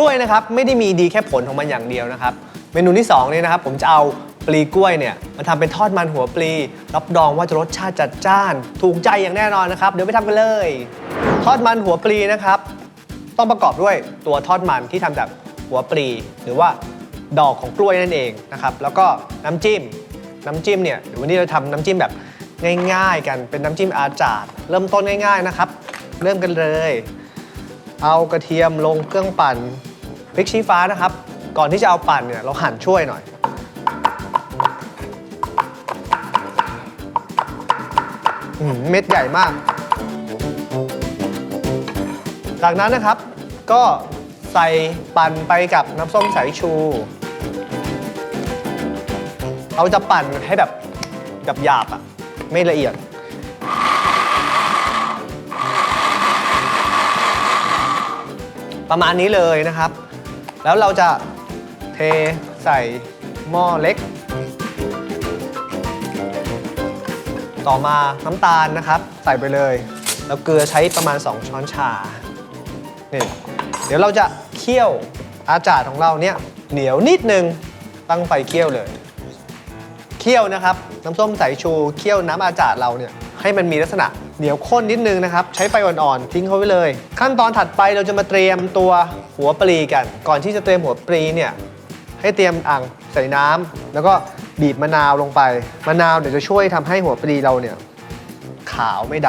ล้วยนะครับไม่ได้มีดีแค่ผลของมันอย่างเดียวนะครับ เมนูที่2เนี่ยนะครับผมจะเอาปลีกล้วยเนี่ยมาทำเป็นทอดมันหัวปลี รับรองว่าจะรสชาติจัดจ้าน ถูกใจอย่างแน่นอนนะครับ เดี๋ยวไปทำกันเลย ทอดมันหัวปลีนะครับ ต้องประกอบด้วยตัวทอดมันที่ทำจากหัวปลี หรือว่าดอกของกล้วยนั่นเองนะครับ แล้วก็น้ำจิ้ม น้ำจิ้มเนี่ยเดี๋ยววันนี้เราทำน้ำจิ้มแบบง่าย ๆ กันเป็นน้ำจิ้มอาจาดเริ่มต้นง่าย ๆนะครับ เริ่มกันเลย เอากระเทียมลงเครื่องปั่น พริกชี้ฟ้านะครับ ก่อนที่จะเอาปั่นเนี่ยเราหั่นช่วยหน่อย เม็ดใหญ่มาก จากนั้นนะครับก็ใส่ปั่นไปกับน้ำส้มสายชู เราจะปั่นให้แบบแบบหยาบอะไม่ละเอียด ประมาณนี้เลยนะครับ แล้วเราจะเทใส่หม้อเล็ก ต่อมาน้ำตาลนะครับ ใส่ไปเลย แล้วเกลือใช้ประมาณ 2 ช้อนชานี่เดี๋ยวเราจะเคี่ยวอาจาดของเราเนี่ยเหนียวนิดนึงตั้งไฟเคี่ยวเลย เคี่ยวนะครับ น้ำส้มสายชูเคี่ยวน้ำอาจาดเราเนี่ย ให้มันมีลักษณะเหนียวข้นนิดนึงนะครับ ใช้ไฟอ่อนๆทิ้งเขาไว้เลย ขั้นตอนถัดไปเราจะมาเตรียมตัวหัวปลีกัน ก่อนที่จะเตรียมหัวปลีเนี่ยให้เตรียมอ่างใส่น้ำแล้วก็บีบมะนาวลงไป มะนาวเดี๋ยวจะช่วยทำให้หัวปลีเราเนี่ยขาวไม่ด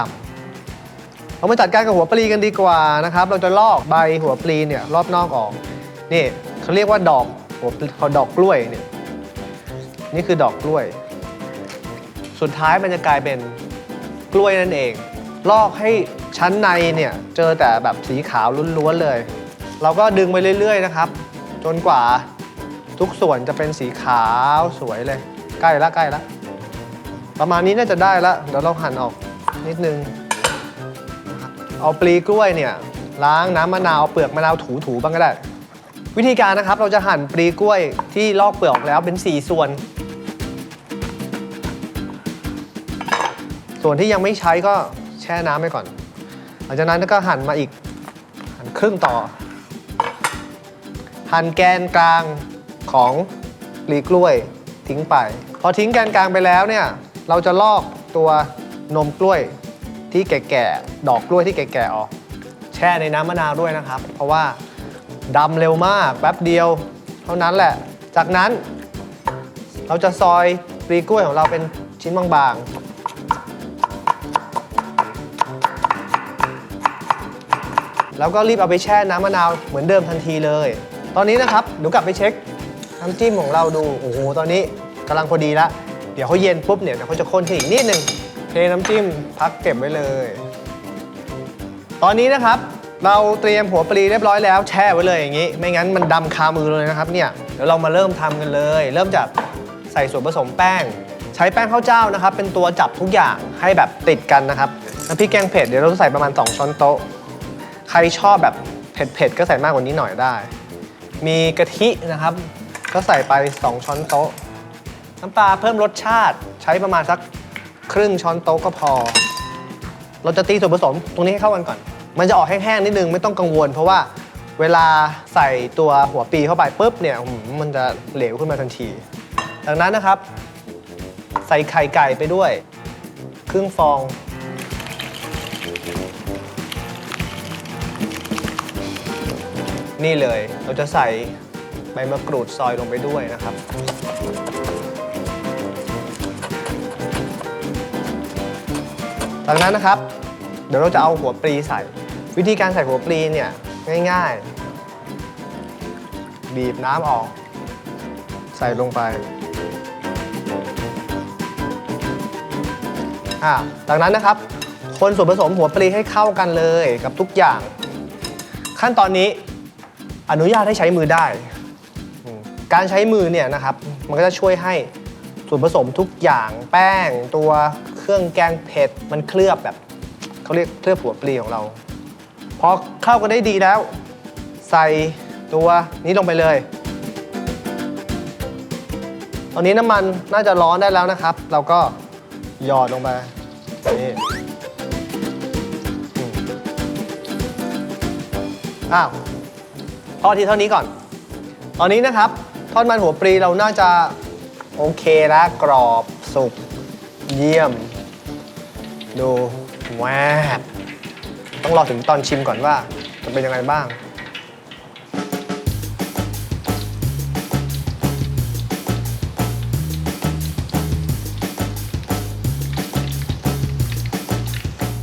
ำเรามาจัดการกับหัวปลีกันดีกว่านะครับ เราจะลอกใบหัวปลีเนี่ยรอบนอกออก นี่เขาเรียกว่าดอกหัวปลีดอกกล้วยเนี่ย นี่คือดอกกล้วย สุดท้ายมันจะกลายเป็น กล้วยนั่นเอง ลอกให้ชั้นในเนี่ยเจอแต่แบบสีขาวล้วนๆเลย เราก็ดึงไปเรื่อย ๆ นะครับ จนกว่าทุกส่วนจะเป็นสีขาวสวยเลย ใกล้ละใกล้ละประมาณนี้น่าจะได้ละเดี๋ยวเราหั่นออกนิดนึง เอาปลีกล้วยเนี่ยล้างน้ำมะนาวเอาเปลือกมะนาวถูๆบ้างก็ได้ วิธีการนะครับเราจะหั่นปลีกล้วยที่ลอกเปลือกออกแล้วเป็น 4 ส่วน ส่วนที่ยังไม่ใช้ก็แช่น้ำไปก่อน หลังจากนั้นก็หั่นมาอีกหั่นครึ่งต่อ หั่นแกนกลางของปลีกล้วยทิ้งไป พอทิ้งแกนกลางไปแล้วเนี่ยเราจะลอกตัวนมกล้วยที่แก่ๆดอกกล้วยที่แก่ๆออก แช่ในน้ำมะนาวด้วยนะครับ เพราะว่าดำเร็วมากแป๊บเดียว เท่านั้นแหละ จากนั้น เราจะซอยปลีกล้วยของเราเป็นชิ้นบางๆ แล้วก็รีบเอาไปแช่น้ำมะนาวเหมือนเดิมทันทีเลย ตอนนี้นะครับเดี๋ยวกลับไปเช็คน้ำจิ้มของเราดูโอ้โหตอนนี้กำลังพอดีละเดี๋ยวเขาเย็นปุ๊บเนี่ยเดี๋ยวเขาจะข้นขึ้นอีกนิดนึงเทน้ำจิ้มพักเก็บไว้เลย ตอนนี้นะครับ เราเตรียมหัวปลีเรียบร้อยแล้วแช่ไว้เลยอย่างนี้ ไม่งั้นมันดำคามือเลยนะครับเนี่ยเดี๋ยวเรามาเริ่มทำกันเลย เริ่มจากใส่ส่วนผสมแป้ง ใช้แป้งข้าวเจ้านะครับ เป็นตัวจับทุกอย่างให้แบบติดกันนะครับน้ำพริกแกงเผ็ดเดี๋ยวเราใส่ประมาณ 2 ช้อนโต๊ะ ใครชอบแบบเผ็ดๆก็ใส่มากกว่านี้หน่อยได้ มีกะทินะครับ ก็ใส่ไป 2 ช้อนโต๊ะ น้ำปลาเพิ่มรสชาติใช้ประมาณสักครึ่งช้อนโต๊ะก็พอ เราจะตีส่วนผสมตรงนี้ให้เข้ากันก่อน มันจะออกแห้งๆนิดนึงไม่ต้องกังวล เพราะว่าเวลาใส่ตัวหัวปีเข้าไปปุ๊บเนี่ยมันจะเหลวขึ้นมาทันทีดังนั้นนะครับ ใส่ไข่ไก่ไปด้วย ครึ่งฟอง นี่เลย เราจะใส่ใบมะกรูดซอยลงไปด้วยนะครับ จากนั้นนะครับ เดี๋ยวเราจะเอาหัวปลีใส่ วิธีการใส่หัวปลีเนี่ยง่ายๆ บีบน้ำออก ใส่ลงไปอ่าจากนั้นนะครับ คนส่วนผสมหัวปลีให้เข้ากันเลยกับทุกอย่าง ขั้นตอนนี้ อนุญาตให้ใช้มือได้ การใช้มือเนี่ยนะครับ มันก็จะช่วยให้ส่วนผสมทุกอย่างแป้ง ตัวเครื่องแกงเผ็ดมันเคลือบแบบเขาเรียกเคลือบหัวปลีของเราพอเข้ากันได้ดีแล้ว ใส่ตัวนี้ลงไปเลย ตอนนี้น้ำมันน่าจะร้อนได้แล้วนะครับ เราก็หยอดลงไปนี่อ้าว ทอดที่เท่านี้ก่อน ตอนนี้นะครับ ทอดมันหัวปลีเราน่าจะโอเคแล้วกรอบสุกเยี่ยม ดูแวบต้องรอถึงตอนชิมก่อนว่าจะเป็นยังไงบ้าง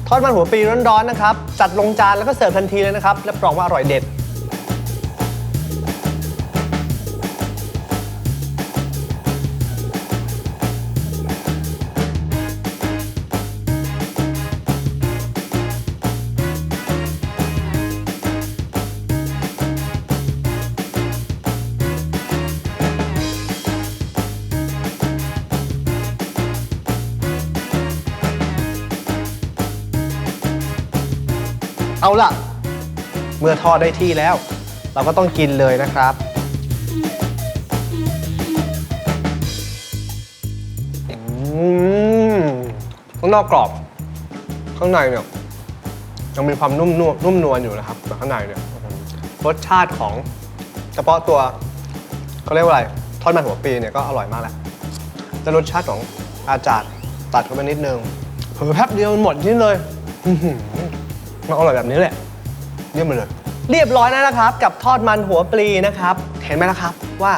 ทอดมันหัวปลีร้อนๆนะครับ จัดลงจานแล้วก็เสิร์ฟทันทีเลยนะครับ รับรองว่าอร่อยเด็ด เอาล่ะ เมื่อทอดได้ที่แล้ว เราก็ต้องกินเลยนะครับ อืมข้างนอกกรอบ ข้างในเนี่ยยังมีความนุ่มนวลนุ่มนวลอยู่นะครับแต่ข้างในเนี่ยรสชาติของเฉพาะตัวเขาเรียกว่าอะไรทอดมันหัวปีเนี่ยก็อร่อยมากแหละแต่รสชาติของอาจารย์ตัดเข้าไปนิดนึงเผลอแป๊บเดียวหมดนี่เลย อื้อหือ มันอร่อยแบบนี้แหละเยี่ยมไปเลย เรียบร้อยแล้วนะครับ กับทอดมันหัวปลีนะครับ เห็นไหมล่ะครับว่า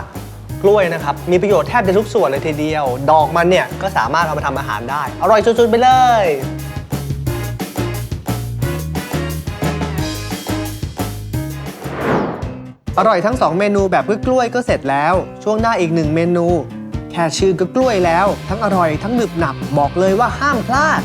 กล้วยนะครับ มีประโยชน์แทบจะทุกส่วนเลยทีเดียว ดอกมันเนี่ยก็สามารถเอามาทำอาหารได้ อร่อยสุดๆไปเลยอร่อยทั้ง 2 เมนูแบบกล้วยๆก็เสร็จแล้ว ช่วงหน้าอีกหนึ่งเมนู แค่ชื่อก็กล้วยแล้ว ทั้งอร่อยทั้งหนึบหนับบอกเลยว่าห้ามพลาด